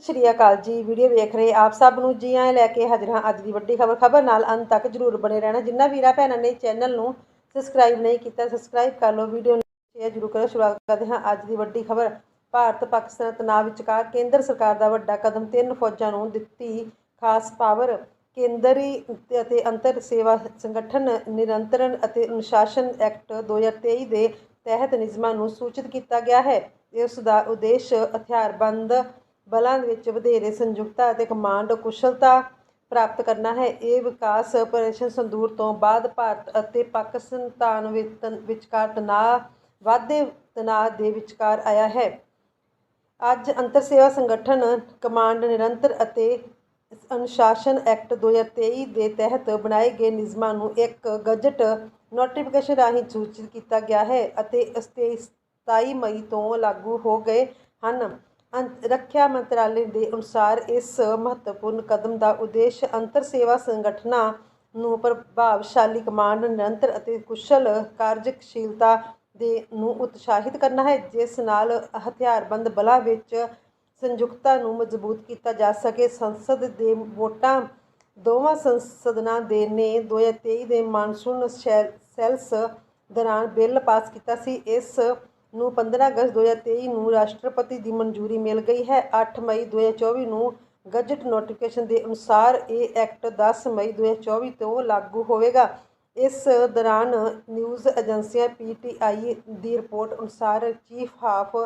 ਸਤਿ ਸ਼੍ਰੀ ਅਕਾਲ ਜੀ। ਵੀਡੀਓ ਵੇਖ ਰਹੇ ਆਪ ਸਭ ਨੂੰ ਜੀ ਆਇਆਂ ਲੈ ਕੇ ਹਾਜ਼ਰ ਹਾਂ ਅੱਜ ਦੀ ਵੱਡੀ ਖਬਰ। ਖਬਰ ਨਾਲ ਅੰਤ ਤੱਕ ਜਰੂਰ ਬਣੇ ਰਹਿਣਾ। ਜਿੰਨਾ ਵੀਰਾਂ ਭੈਣਾਂ ਨੇ ਚੈਨਲ ਨੂੰ ਸਬਸਕ੍ਰਾਈਬ ਨਹੀਂ ਕੀਤਾ ਸਬਸਕ੍ਰਾਈਬ ਕਰ ਲਓ, ਵੀਡੀਓ ਨੂੰ ਸ਼ੇਅਰ ਜਰੂਰ ਕਰੋ। ਸ਼ੁਰੂਆਤ ਕਰਦੇ ਹਾਂ ਅੱਜ ਦੀ ਵੱਡੀ ਖਬਰ। ਭਾਰਤ, ਪਾਕਿਸਤਾਨ ਤਣਾਅ ਵਿਚਕਾਰ ਕੇਂਦਰ ਸਰਕਾਰ ਦਾ ਵੱਡਾ ਕਦਮ ਤਿੰਨ ਫੌਜਾਂ ਨੂੰ ਦਿੱਤੀ ਖਾਸ ਪਾਵਰ। ਕੇਂਦਰੀ ਅਤੇ ਅੰਤਰ ਸੇਵਾ ਸੰਗਠਨ ਨਿਰੰਤਰਣ ਅਤੇ ਅਨੁਸ਼ਾਸਨ ਐਕਟ 2023 ਦੇ ਤਹਿਤ ਨਿਯਮਾਂ ਨੂੰ ਸੂਚਿਤ ਕੀਤਾ ਗਿਆ ਹੈ। ਇਸ ਦਾ ਉਦੇਸ਼ ਹਥਿਆਰਬੰਦ ਬਲਾਂ ਵਿੱਚ ਵਧੇਰੇ ਸੰਯੁਕਤਾ ਅਤੇ ਕਮਾਂਡ ਕੁਸ਼ਲਤਾ ਪ੍ਰਾਪਤ ਕਰਨਾ ਹੈ। ਇਹ ਵਿਕਾਸ ਆਪਰੇਸ਼ਨ ਸੰਦੂਰ ਤੋਂ ਬਾਅਦ ਭਾਰਤ ਅਤੇ ਪਾਕਿਸਤਾਨ ਵਿੱਚ- ਵਿਚਕਾਰ ਤਣਾਅ, ਵਾਧੇ ਤਣਾਅ ਦੇ ਵਿਚਕਾਰ ਆਇਆ ਹੈ। ਅੱਜ ਅੰਤਰ ਸੇਵਾ ਸੰਗਠਨ ਕਮਾਂਡ ਨਿਰੰਤਰ ਅਤੇ ਅਨੁਸ਼ਾਸਨ ਐਕਟ 2023 ਦੇ ਤਹਿਤ ਬਣਾਏ ਗਏ ਨਿਯਮਾਂ ਨੂੰ ਇੱਕ ਗਜਟ ਨੋਟੀਫਿਕੇਸ਼ਨ ਰਾਹੀਂ ਸੂਚਿਤ ਕੀਤਾ ਗਿਆ ਹੈ ਅਤੇ ਇਸ 27 ਮਈ ਤੋਂ ਲਾਗੂ ਹੋ ਗਏ ਹਨ। ਅੰਤ- ਰੱਖਿਆ ਮੰਤਰਾਲੇ ਦੇ ਅਨੁਸਾਰ ਇਸ ਮਹੱਤਵਪੂਰਨ ਕਦਮ ਦਾ ਉਦੇਸ਼ ਅੰਤਰ ਸੇਵਾ ਸੰਗਠਨਾਂ ਨੂੰ ਪ੍ਰਭਾਵਸ਼ਾਲੀ ਕਮਾਂਡ, ਨਿਰੰਤਰ ਅਤੇ ਕੁਸ਼ਲ ਕਾਰਜਸ਼ੀਲਤਾ ਦੇ ਨੂੰ ਉਤਸ਼ਾਹਿਤ ਕਰਨਾ ਹੈ, ਜਿਸ ਨਾਲ ਹਥਿਆਰਬੰਦ ਬਲਾਂ ਵਿੱਚ ਸੰਯੁਕਤਾ ਨੂੰ ਮਜ਼ਬੂਤ ਕੀਤਾ ਜਾ ਸਕੇ। ਸੰਸਦ ਦੇ ਵੋਟਾਂ ਦੋਵਾਂ ਸੰਸਦਨਾਂ ਦੇ ਨੇ 2023 ਦੇ ਮਾਨਸੂਨ ਸ਼ੈ- ਸੈਲਸ ਦੌਰਾਨ ਬਿੱਲ ਪਾਸ ਕੀਤਾ ਸੀ। ਇਸ ਨੂੰ 15 ਅਗਸਤ 2023 ਨੂੰ ਰਾਸ਼ਟਰਪਤੀ ਦੀ ਮਨਜ਼ੂਰੀ ਮਿਲ ਗਈ ਹੈ। 8 ਮਈ 2024 ਨੂੰ ਗਜਟ ਨੋਟੀਫਿਕੇਸ਼ਨ ਦੇ ਅਨੁਸਾਰ ਇਹ ਐਕਟ 10 ਮਈ 2024 ਤੋਂ ਲਾਗੂ ਹੋਵੇਗਾ। ਇਸ ਦੌਰਾਨ ਨਿਊਜ਼ ਏਜੰਸੀਆਂ ਪੀਟੀਆਈ ਦੀ ਰਿਪੋਰਟ ਅਨੁਸਾਰ chief of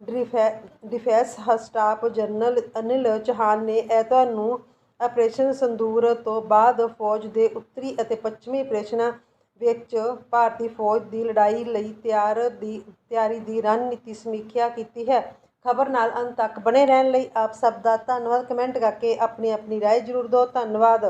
defence staff general Anil Chauhan ਨੇ ਐਤਵਾਰ ਨੂੰ ਆਪਰੇਸ਼ਨ ਸੰਦੂਰ ਤੋਂ ਬਾਅਦ ਫੌਜ ਦੇ ਉੱਤਰੀ ਅਤੇ ਪੱਛਮੀ ਆਪਰੇਸ਼ਨਾਂ ਵਿੱਚ ਭਾਰਤੀ ਫੌਜ ਦੀ ਲੜਾਈ ਲਈ ਤਿਆਰ ਦੀ ਤਿਆਰੀ ਦੀ ਰਣਨੀਤੀ ਸਮੀਖਿਆ ਕੀਤੀ ਹੈ ਖਬਰ ਨਾਲ ਅੰਤ ਤੱਕ ਬਣੇ ਰਹਿਣ ਲਈ ਆਪ ਸਭ ਦਾ ਧੰਨਵਾਦ ਕਮੈਂਟ ਕਰਕੇ ਆਪਣੀ ਆਪਣੀ رائے ਜ਼ਰੂਰ ਦਿਓ ਧੰਨਵਾਦ